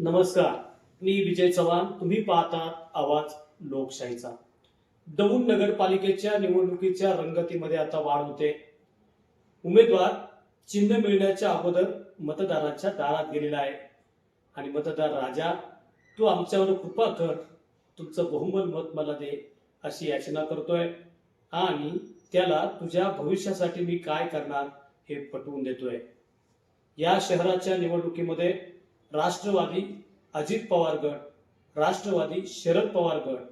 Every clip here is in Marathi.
नमस्कार मी विजय चव्हाण. तुम्ही पाहतात आवाज लोकशाहीचा. दौंड नगरपालिकेच्या निवडणुकीच्या रंगतीमध्ये आता वाढ होते. उमेदवार चिन्ह मिळण्याच्या अगोदर मतदाराच्या दारात गेलेला आहे. आणि मतदार राजा तू आमच्यावर कृपा कर. तुमचं बहुमल मत मला दे अशी याचना करतोय. आणि त्याला तुझ्या भविष्यासाठी मी काय करणार? हे पटवून देतोय. या शहराच्या निवडणुकीमध्ये राष्ट्रवादी अजित पवार गट राष्ट्रवादी शरद पवार गट.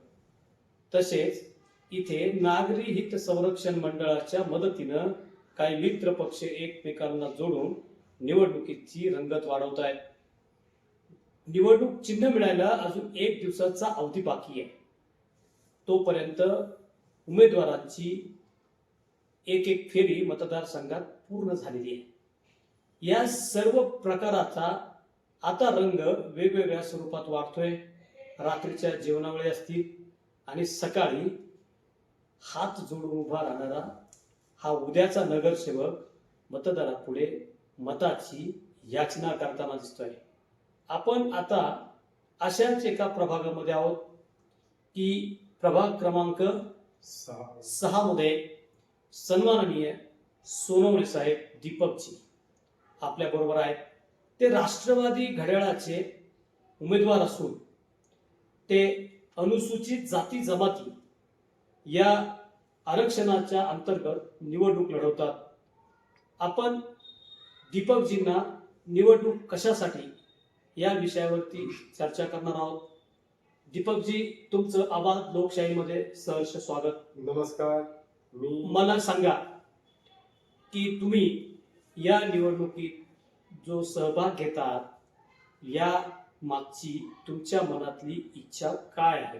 तसेच इथे नागरी हित संरक्षण मंडळाच्या मदतीनं काही मित्र पक्ष एकमेकांना जोडून निवडणुकीची रंगत वाढवत आहेत. निवडणूक चिन्ह मिळायला अजून एक दिवसाचा अवधी बाकी आहे. तोपर्यंत उमेदवारांची एक एक फेरी मतदारसंघात पूर्ण झालेली आहे. या सर्व प्रकाराचा आता रंग वेगवेगळ्या स्वरूपात वाढतोय. रात्रीच्या जेवणावेळी असतील आणि सकाळी हात जोडून उभा राहणारा हा उद्याचा नगरसेवक मतदारापुढे मताची याचना करताना दिसतोय. आपण आता अशाच एका प्रभागामध्ये आहोत की प्रभाग क्रमांक सहा. सहा मध्ये सन्माननीय सोनवणे साहेब दीपकजी आपल्या बरोबर आहेत. ते राष्ट्रवादी घड्याळाचे उमेदवार असून ते अनुसूचित जाती जमाती या आरक्षणाच्या अंतर्गत निवडणूक लढवतात. आपण दीपकजींना निवडणूक कशासाठी या विषयावरती चर्चा करणार आहोत. दीपकजी तुमचं आवाज लोकशाहीमध्ये सहर्ष स्वागत. नमस्कार. मी मला सांगा की तुम्ही या निवडणुकीत जो सहभाग घेतात या मागची तुमच्या मनातली इच्छा काय आहे?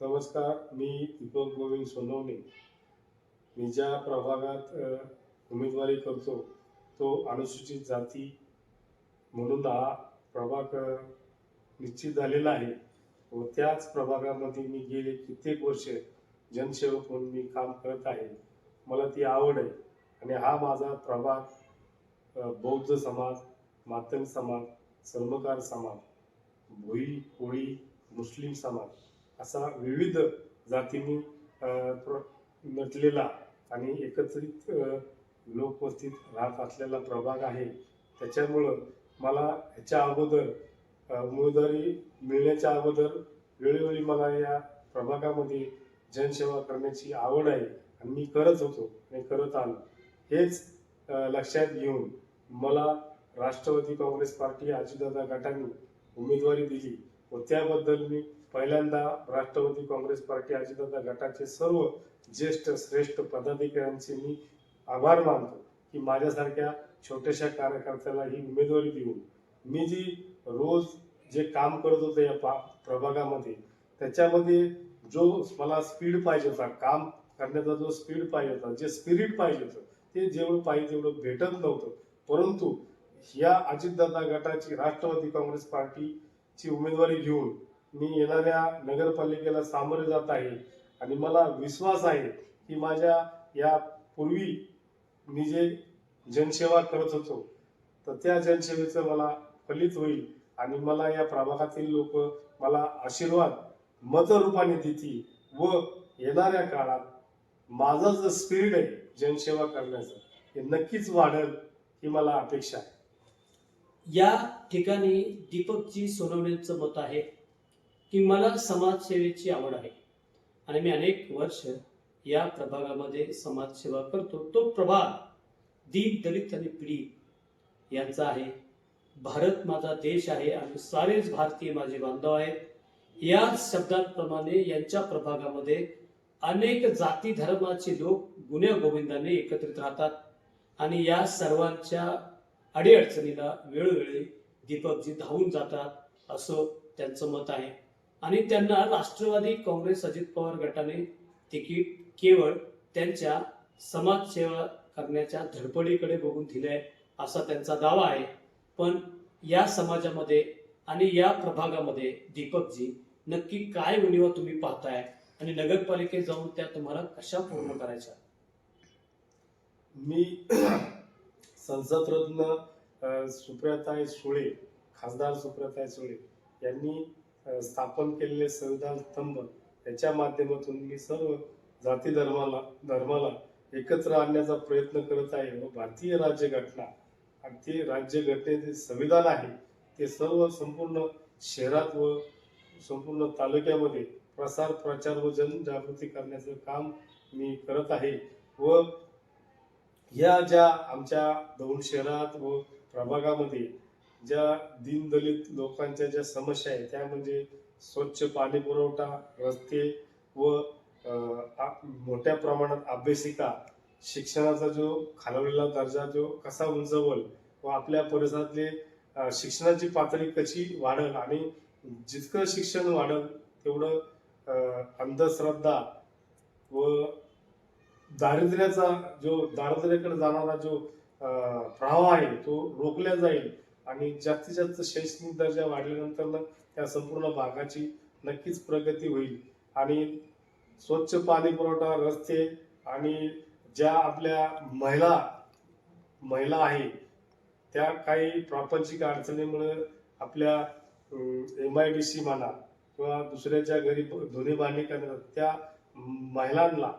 नमस्कार मी दीपक गोविंद सोनवणे. मी ज्या प्रभागात उमेदवारी करतो तो अनुसूचित जाती म्हणून हा प्रभाग निश्चित झालेला आहे व त्याच प्रभागामध्ये मी गेले कित्येक वर्ष जनसेवक म्हणून मी काम करत आहे. मला ती आवड आहे आणि हा माझा प्रभाग बौद्ध समाज मातंग समाज सर्मकार समाज भोई कोळी मुस्लिम समाज असा विविध जातींनी नटलेला आणि एकत्रित लोकवस्तीत राहत असलेला प्रभाग आहे. त्याच्यामुळं मला ह्याच्या अगोदर उमेदवारी मिळण्याच्या अगोदर वेळोवेळी मला या प्रभागामध्ये जनसेवा करण्याची आवड आहे आणि मी करत होतो आणि करत आलो. हेच लक्षात घेऊन मला राष्ट्रवादी काँग्रेस पार्टी अजितदादा गटाने उमेदवारी दिली व त्याबद्दल मी पहिल्यांदा राष्ट्रवादी काँग्रेस पार्टी अजितदादा गटाचे सर्व ज्येष्ठ श्रेष्ठ पदाधिकाऱ्यांचे मी आभार मानतो की माझ्यासारख्या छोट्याशा कार्यकर्त्याला ही उमेदवारी देऊन मी जी रोज जे काम करत होतो या पा प्रभागामध्ये त्याच्यामध्ये जो मला स्पीड पाहिजे होता काम करण्याचा जो स्पीड पाहिजे होता जे स्पिरिट पाहिजे होतं ते जेवढं पाहिजे तेवढं भेटत नव्हतं. परंतु या अजितदादा गटाची राष्ट्रवादी काँग्रेस पार्टीची उमेदवारी घेऊन मी येणाऱ्या नगरपालिकेला सामोरे जात आहे. आणि मला विश्वास आहे की माझ्या या पूर्वी मी जे जनसेवा करत होतो तर त्या जनसेवेचं मला फलित होईल. आणि मला या प्रभागातील लोक मला आशीर्वाद मतरूपाने देतील व येणाऱ्या काळात माझा जो स्पिरिट आहे जनसेवा करण्याचं हे नक्कीच वाढेल. ही मला अपेक्षा आहे. या ठिकाणी दीपकजी सोनवणेंचं मत आहे की मला समाजसेवेची आवड आहे. आणि मी अनेक वर्ष या प्रभागामध्ये समाजसेवा करतो. तो प्रभाग दीन दलित आणि पीडित यांचा आहे. भारत माझा देश आहे आणि सारेच भारतीय माझे बांधव आहेत. या शब्दांप्रमाणे यांच्या प्रभागामध्ये अनेक जाती धर्माचे लोक गुन्ह्या गोविंदाने एकत्रित राहतात. आणि या सर्वांच्या अडीअडचणीला वेळोवेळी दीपकजी धावून जातात असं त्यांचं मत आहे. आणि त्यांना राष्ट्रवादी काँग्रेस अजित पवार गटाने तिकीट केवळ त्यांच्या समाजसेवा करण्याच्या धडपडीकडे बघून दिलंय असा त्यांचा दावा आहे. पण या समाजामध्ये आणि या प्रभागामध्ये दीपकजी नक्की काय उणीवा तुम्ही पाहताय आणि नगरपालिकेत जाऊन त्या तुम्हाला कशा पूर्ण करायच्या? मी संसदरत्न सुप्रियाताई सुळे खासदार सुप्रियाताई सुळे यांनी स्थापन केलेले संविधान स्तंभ याच्या माध्यमातून मी सर्व जाती धर्माला धर्माला एकत्र आणण्याचा प्रयत्न करत आहे व भारतीय राज्यघटना आणि ते राज्यघटनेचे संविधान आहे ते सर्व संपूर्ण शहरात व संपूर्ण तालुक्यामध्ये प्रसार प्रचार व जनजागृती करण्याचं काम मी करत आहे व या ज्या आमच्या दौंड शहरात व प्रभागामध्ये ज्या दीनदलित लोकांच्या ज्या समस्या आहेत त्या म्हणजे स्वच्छ पाणी पुरवठा रस्ते व मोठ्या प्रमाणात अभ्यासिका शिक्षणाचा जो खालवलेला दर्जा जो कसा उंचवल व आपल्या परिसरातले शिक्षणाची पातळी कशी वाढल आणि जितकं शिक्षण वाढल तेवढं अंधश्रद्धा व दारिद्र्याचा जो दारिद्र्याकडे जाणारा जो प्रवाह आहे तो रोखला जाईल आणि जास्तीत जास्त शैक्षणिक दर्जा वाढल्यानंतर ना त्या संपूर्ण भागाची नक्कीच प्रगती होईल. आणि स्वच्छ पाणी पुरवठा रस्ते आणि ज्या आपल्या महिला महिला आहे त्या काही प्रापंचिक अडचणीमुळे आपल्या एम आय डी सी म्हणा किंवा दुसऱ्याच्या घरी धुणी बांधणी करण्यात त्या महिलांना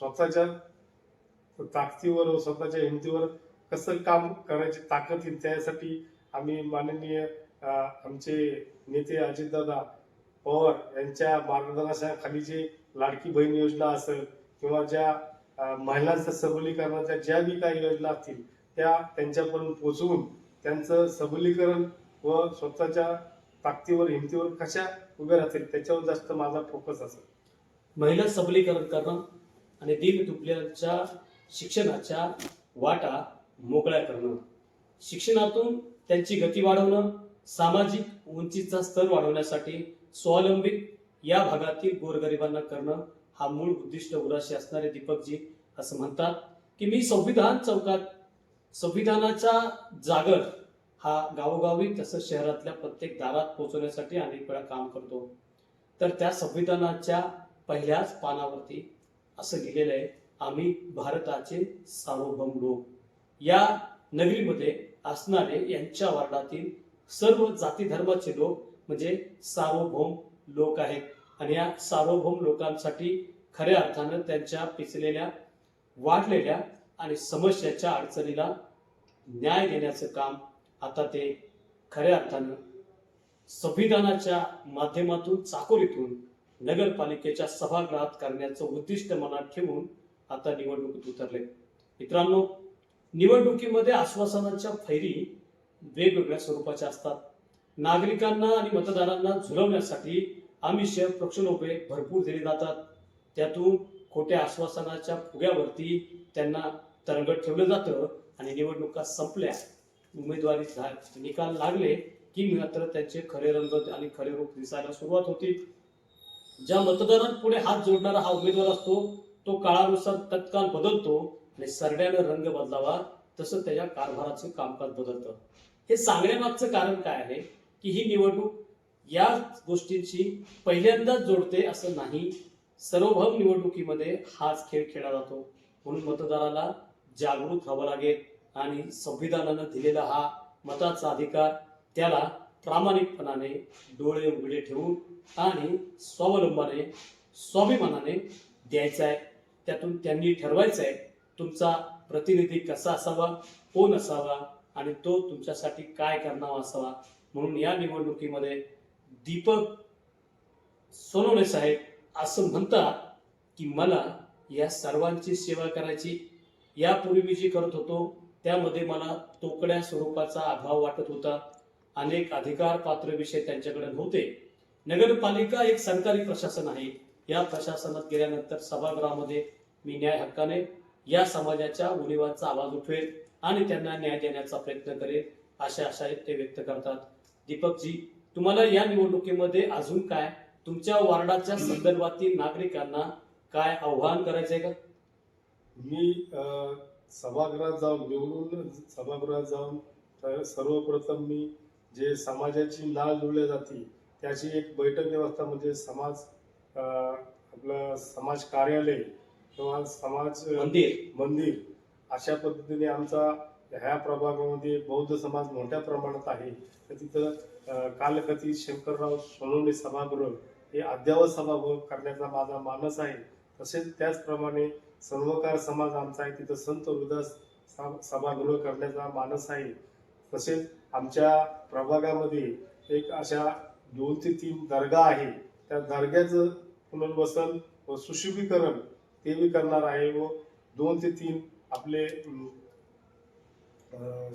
स्वतःच्या ताकदीवर व स्वतःच्या हिमतीवर कसं काम करायची ताकद येईल त्यासाठी आम्ही माननीय आमचे नेते अजितदादा पवार यांच्या मार्गदर्शनाखाली जे लाडकी बहीण योजना असेल किंवा ज्या महिलांचं सबलीकरणाच्या ज्या बी काही योजना असतील त्या त्यांच्यापर्यंत पोचवून त्यांचं सबलीकरण व स्वतःच्या ताकदीवर हिमतीवर कशा उभ्या राहतील त्याच्यावर जास्त माझा फोकस असेल. महिला सबलीकरण करणं आणि दीन दुबळ्यांच्या शिक्षणाच्या वाटा मोकळ्या करणं. शिक्षणातून त्यांची गती वाढवणं सामाजिक उंचीचा स्तर वाढवण्यासाठी स्वावलंबित या भागातील गोरगरिबांना करणं हा मूळ उद्दिष्ट उराशी असणारे दीपकजी असं म्हणतात की मी संविधान चौकात संविधानाचा जागर हा गावोगावी तसंच शहरातल्या प्रत्येक दारात पोहोचवण्यासाठी अनेक वेळा काम करतो. तर त्या संविधानाच्या पहिल्याच पानावरती असं लिहिलेलं आहे. आम्ही भारताचे सार्वभौम लोक. या नगरीमध्ये असणारे यांच्या वार्डातील सर्व जाती धर्माचे लोक म्हणजे सार्वभौम लोक आहेत. आणि या सार्वभौम लोकांसाठी खऱ्या अर्थानं त्यांच्या पिचलेल्या वाढलेल्या आणि समस्याच्या अडचणीला न्याय देण्याचं काम आता ते खऱ्या अर्थानं संविधानाच्या माध्यमातून चाकोरीतून नगरपालिकेच्या सभागृहात करण्याचं उद्दिष्ट मनात ठेवून आता निवडणुकीत उतरले. मित्रांनो निवडणुकीमध्ये आश्वासनाच्या फैरी वेगवेगळ्या स्वरूपाच्या असतात. नागरिकांना आणि मतदारांना झुलवण्यासाठी आमिष प्रक्षोभे भरपूर दिली जातात. त्यातून खोट्या आश्वासनाच्या फुग्यावरती त्यांना तरंगत ठेवलं जातं आणि निवडणुका संपल्या. उमेदवारी निकाल लागले की मात्र त्यांचे खरे रंग आणि खरे रूप दिसायला सुरुवात होती. ज्या मतदारांपुढे हात जोडणारा हा उमेदवार असतो तो काळानुसार तत्काळ बदलतो आणि सरड्यानं रंग बदलावा तसं त्याच्या कारभाराचं कामकाज बदलतं. हे सांगण्यामागचं कारण काय आहे की ही निवडणूक या गोष्टींशी पहिल्यांदाच जोडते असं नाही. सर्वभौम निवडणुकीमध्ये हाच खेळ खेळला जातो. म्हणून मतदाराला जागृत व्हावं लागेल आणि संविधानानं दिलेला हा मताचा अधिकार त्याला प्रामाणिकपणाने डोळे उघडे ठेवून आणि स्वावलंबाने स्वाभिमानाने द्यायचा आहे त्यातून त्यांनी ठरवायचं आहे तुमचा प्रतिनिधी कसा असावा कोण असावा आणि तो तुमच्यासाठी काय करणावा असावा. म्हणून या निवडणुकीमध्ये दीपक सोनवणे साहेब असं म्हणतात की मला या सर्वांची सेवा करायची. यापूर्वी मी जी करत होतो त्यामध्ये मला तोकड्या स्वरूपाचा अभाव वाटत होता. अनेक अधिकार पात्र विषय त्यांच्याकडे नव्हते. नगरपालिका एक सरकारी प्रशासन आहे. या प्रशासनात गेल्यानंतर सभागृहामध्ये मी न्याय हक्काने या समाजाच्या उणीवांचा आवाज उठवेल आणि त्यांना न्याय देण्याचा प्रयत्न करेल अशा आशा ते व्यक्त करतात. दीपकजी तुम्हाला या निवडणुकीमध्ये अजून काय तुमच्या वार्डाच्या संदर्भातील नागरिकांना काय आव्हान करायचंय का? मी सभागृहात जाऊन निवडून सभागृहात जाऊन सर्वप्रथम मी जे समाजाची नाळ जुळल्या जाते त्याची एक बैठक व्यवस्था म्हणजे समाज आपलं समाज कार्यालय किंवा समाज मंदिर. मंदिर अशा पद्धतीने आमचा ह्या प्रभागामध्ये बौद्ध समाज मोठ्या प्रमाणात आहे. तर तिथं कालकथित शंकरराव सोनवणे सभागृह हे अद्यावत सभागृह करण्याचा माझा मानस आहे. तसेच त्याचप्रमाणे सर्वकार समाज आमचा आहे. तिथं संत हृदय सभागृह करण्याचा मानस आहे. तसेच आमच्या प्रभागामध्ये एक अशा दोन ते तीन दर्गा आहे. त्या दर्ग्याचं पुनर्वसन व सुशोभीकरण ते बी करणार आहे व दोन ते तीन आपले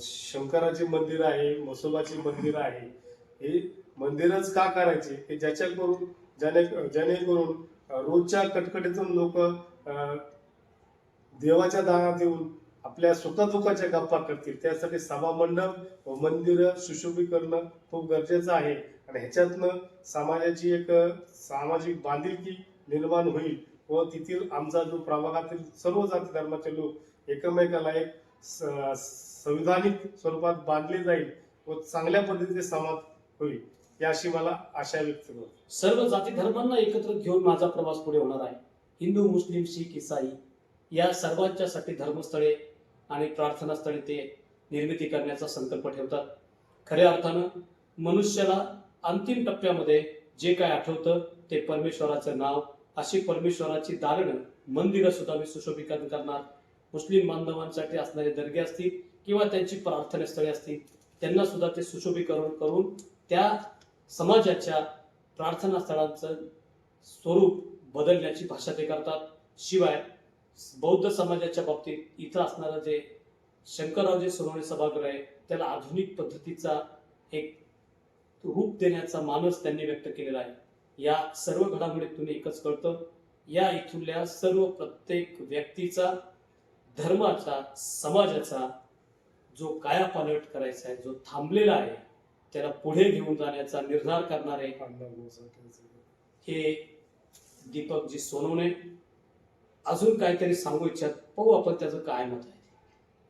शंकराचे मंदिर आहे मसोबाचे मंदिर आहे. हे मंदिरच का करायचे? हे ज्याच्या करून ज्याने जेणेकरून रोजच्या कटकटीतून लोक देवाच्या दारात येऊन आपल्या सुखदुःखाच्या गप्पा करतील. त्यासाठी सभामंडप व मंदिर सुशोभीकरण खूप गरजेचं आहे. आणि ह्याच्यातनं समाजाची एक सामाजिक बांधिलकी निर्माण होईल व तेथील आमचा जो प्रभागातील सर्व जाती धर्माचे लोक एकमेकाला एक स- संविधानिक स्वरूपात बांधले जाईल व चांगल्या पद्धतीने समाज होईल याशी मला आशा व्यक्त करतो. सर्व जाती धर्मांना एकत्र घेऊन माझा प्रवास पुढे होणार आहे. हिंदू मुस्लिम शीख इसाई या सर्वांच्यासाठी धर्मस्थळे आणि प्रार्थनास्थळे ते निर्मिती करण्याचा संकल्प ठेवतात. खऱ्या अर्थानं मनुष्याला अंतिम टप्प्यामध्ये जे काय आठवतं ते परमेश्वराचं नाव अशी परमेश्वराची दारणं मंदिरं सुद्धा मी सुशोभीकरण करणार. मुस्लिम बांधवांसाठी असणारे दर्गे असतील किंवा त्यांची प्रार्थनास्थळे असतील त्यांना सुद्धा ते सुशोभीकरण करून त्या समाजाच्या प्रार्थना स्थळांचं स्वरूप बदलण्याची भाषा ते करतात. शिवाय बौद्ध समाजाच्या बाबतीत इथं असणारं जे शंकररावजी सोनवणे सभागृह आहे त्याला आधुनिक पद्धतीचा एक रूप देण्याचा मानस त्यांनी व्यक्त केलेला आहे. या सर्व घडामोडीतून एकच कळतं. या इथूनल्या सर्व प्रत्येक व्यक्तीचा धर्माचा समाजाचा जो कायापालट करायचा आहे जो थांबलेला आहे त्याला पुढे घेऊन जाण्याचा निर्धार करणारे हे दीपकजी सोनवणे. अजून काहीतरी सांगू इच्छित पाहू आपण त्याचं काय मत आहे.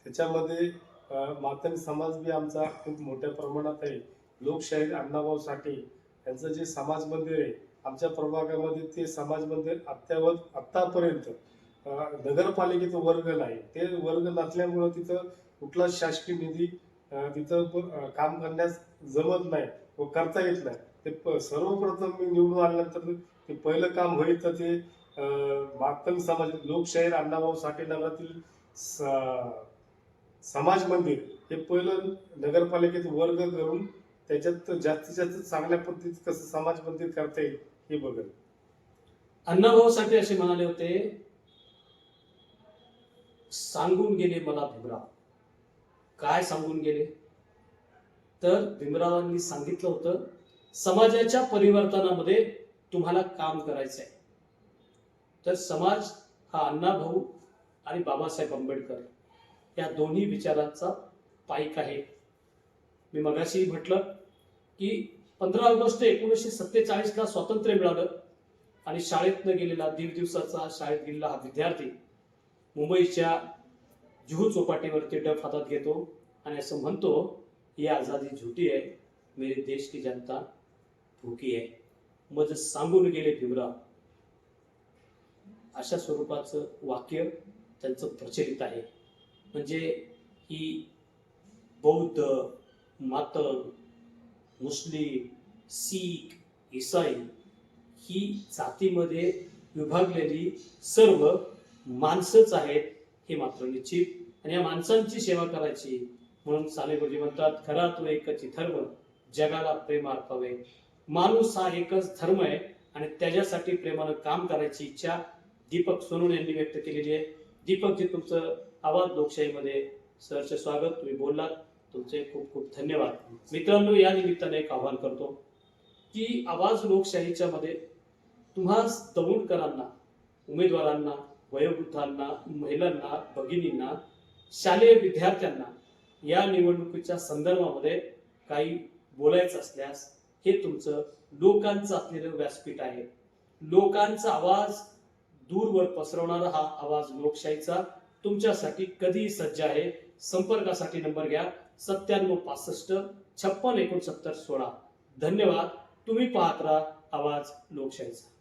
त्याच्यामध्ये अं, समाज बी आमचा खूप मोठ्या प्रमाणात आहे. लोकशाहीर अण्णाभाऊ साठे यांचं जे समाज मंदिर आहे आमच्या प्रभागामध्ये ते समाज मंदिर अत्यावत आत्तापर्यंत नगरपालिकेचं वर्ग नाही. ते वर्ग नसल्यामुळं तिथं कुठलाच शासकीय निधी तिथं काम करण्यास जमत नाही व करता येत नाही. ते सर्वप्रथम मी निवडून आल्यानंतर ते पहिलं काम होईल तर ते अं, मातंग समाज लोकशाहीर अण्णाभाऊ साठे नगरातील समाज मंदिर हे पहिलं नगरपालिकेत वर्ग करून त्याच्यात जास्तीत जास्त चांगल्या पद्धतीत कसं समाज मंदिर करता येईल हे बघत. अण्णाभाऊ साठे असे म्हणाले होते सांगून गेले मला भीमराव. काय सांगून गेले? तर भीमरावांनी सांगितलं होतं समाजाच्या परिवर्तनामध्ये तुम्हाला काम करायचं आहे तर समाज हा अण्णाभाऊ आणि बाबासाहेब आंबेडकर या दोन्ही विचारांचा पाईक आहे. मी मगाशी म्हटलं की पंधरा ऑगस्ट एकोणीसशे सत्तेचाळीसला स्वातंत्र्य मिळालं आणि शाळेतनं गेलेला दीड दिवसाचा शाळेत गेलेला हा विद्यार्थी मुंबईच्या जुहू चौपाटीवरती डफ हातात घेतो आणि असं म्हणतो ही आझादी झुटी आहे मेरे देश की जनता भुकी आहे. मग सांगून गेले भीमराव. अशा स्वरूपाचं वाक्य त्यांचं प्रचलित आहे. म्हणजे ही बौद्ध मातंग मुस्लिम सीख इसाई ही जातीमध्ये विभागलेली सर्व माणसंच आहेत हे मात्र निश्चित. आणि या माणसांची सेवा करायची म्हणून सालेगुरुजी म्हणतात खरा तो एकच धर्म जगाला प्रेम अर्पावे. माणूस हा एकच धर्म आहे आणि त्याच्यासाठी प्रेमानं काम करायची इच्छा दीपक सोनून यांनी व्यक्त केलेली आहे. दीपकजी तुमचं आवाज लोकशाहीमध्ये सरचे स्वागत. तुम्ही बोललात. तुमचे खूप खूप धन्यवाद. मित्रांनो या निमित्ताने एक आवाहन करतो की आवाज लोकशाहीच्या मध्ये तुम्हा दौंडकरांना उमेदवारांना वयोवृद्धांना महिलांना भगिनींना शालेय विद्यार्थ्यांना या निवडणुकीच्या संदर्भामध्ये काही बोलायचं असल्यास हे तुमचं लोकांचं असलेलं व्यासपीठ आहे. लोकांचा आवाज दूरवर पसरवणारा हा आवाज लोकशाहीचा तुमच्यासाठी कधीही सज्ज आहे. संपर्कासाठी नंबर घ्या. सत्त्याण्णव पासष्ट छप्पन एकोणसत्तर सोळा. धन्यवाद. तुम्ही पाहत राहा आवाज लोकशाहीचा.